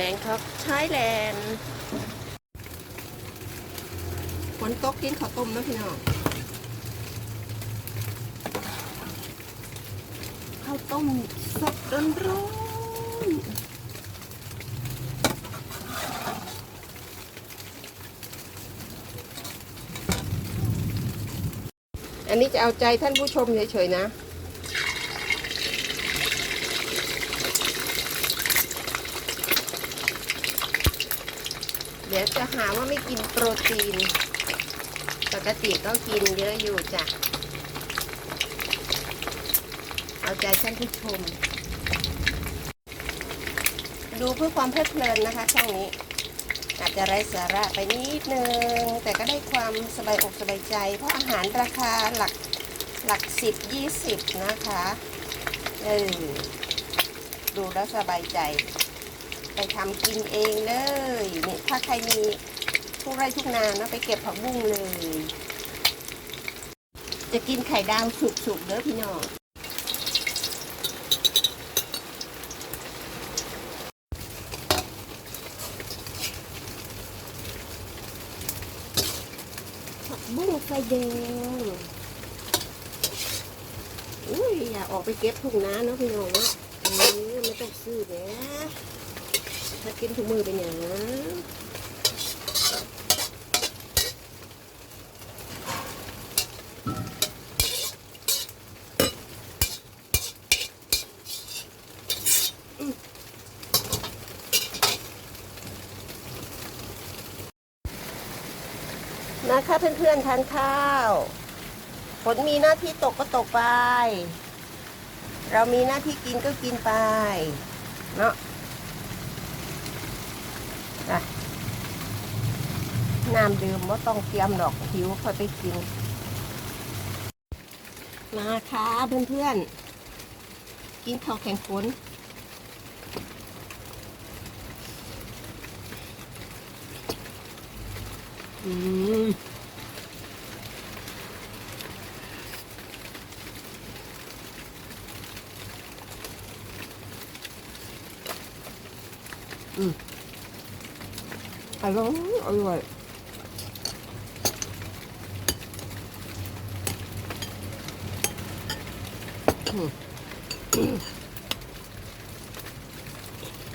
แบงคอกไทยแลนด์ฝนตกกินข้าวต้มนะพี่น้องข้าวต้มสดร้อนร้อนอันนี้จะเอาใจท่านผู้ชมเฉยๆนะ เดี๋ยวจะหาว่าไม่กินโปรตีน ปกติก็กินเยอะอยู่จ้ะ เอาใจท่านผู้ชม ดูเพื่อความเพลิดเพลินนะคะช่องนี้ อาจจะไร้สาระไปนิดนึง แต่ก็ได้ความสบายอกสบายใจ เพราะอาหารราคาหลักหลักสิบยี่สิบนะคะ เออ ดูแล้วสบายใจ ไปทำกินเองเลยนี่ถ้าใครมีทุกไร่ทุกนานะไปเก็บผักบุ้งเลย จะกินไข่ดาวสุกๆเด้อพี่น้องผักบุ้งไฟแดง อุ้ย อยากออกไปเก็บถุงน้าเนาะพี่น้องเนาะเออไม่ต้องซื้อแล้ว ถ้ากินถุงมือเป็นอย่างนั้นนะคะเพื่อนๆทานข้าวฝนมีหน้าที่ตกก็ตกไป เรามีหน้าที่กินก็กินไป เนาะะน้ำดื่มว่าต้องเตรียมดอกหิวค่อยไปกิน มาค่ะเพื่อนๆ กินข้าวแข่งฝนอืมอ ร่อยอร่อย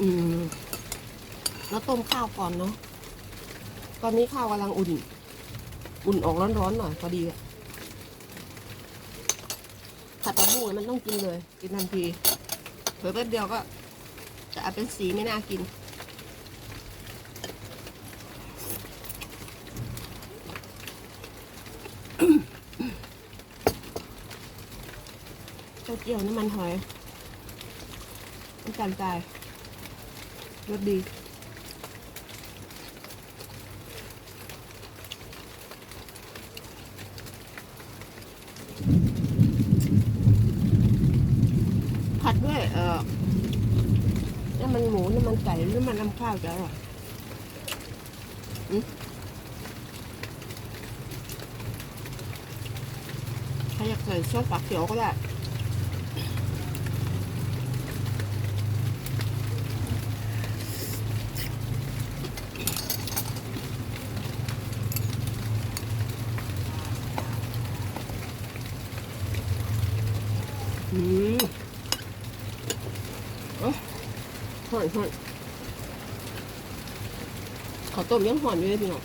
อืมแล้วต้มข้าวก่อนเนาะตอนนี้ข้าวกำลังอุ่น อุ่นออกร้อนๆหน่อยพอดีอะผัดปลาบูมันต้องกินเลย กินทันทีเผลอแป๊บเดียวก็จะเป็นสีไม่น่ากิน เต้าเจียวน้ำมันหอยน้ำตาลทรายรสดีผัดด้วยเอ่อน้ำมันหมูน้ำมันไก่น้ำมันน้ำข้าวจะอร่อยอืมใครอยากใส่ซอสฝักเขียวก็ได้ มเอ๋อห่อนห่อนขาวต้มยังห่อนอยู่เลยพี่น้อง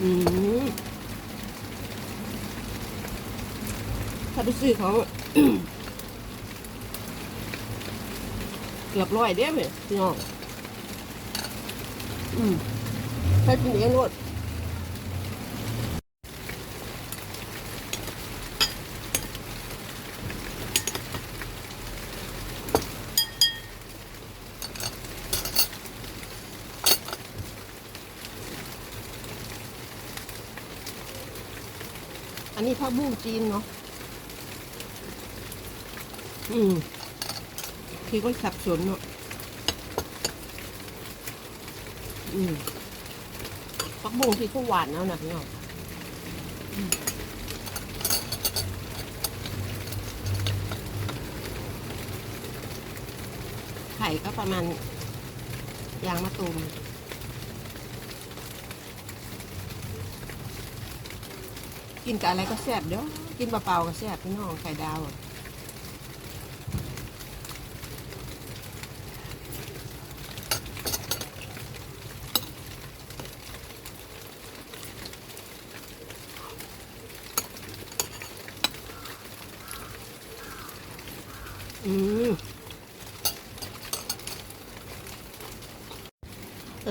อืมถ้าไปซื้อเขา เกือบร้อยเด้ไหมพี่น้องอืมถ้ากินเองรดอันนี้ผักบุ้งจีนเนาะ อืม พี่ก็สับสนเนาะอืมผักบุ้งที่ก็หวานเอาหนักเนาะอืมไข่ก็ประมาณยางมะตูมกินกับอะไรก็แซ่บเด้อกินเปล่าๆก็แซ่บพี่น้องไข่ดาวอะอืม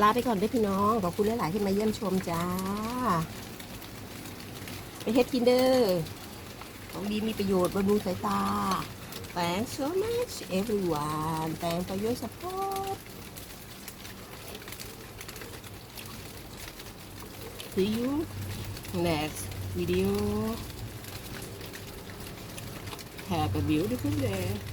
ลาไปก่อนด้วยพี่น้อง ขอบคุณหลาย ๆ ที่มาเยี่ยมชมจ้า ไปเฮ็ดกินเด้อของดีมีประโยชน์บำรุงสายตา Thanks so much everyone Thanks for your support See you next video Have a beautiful day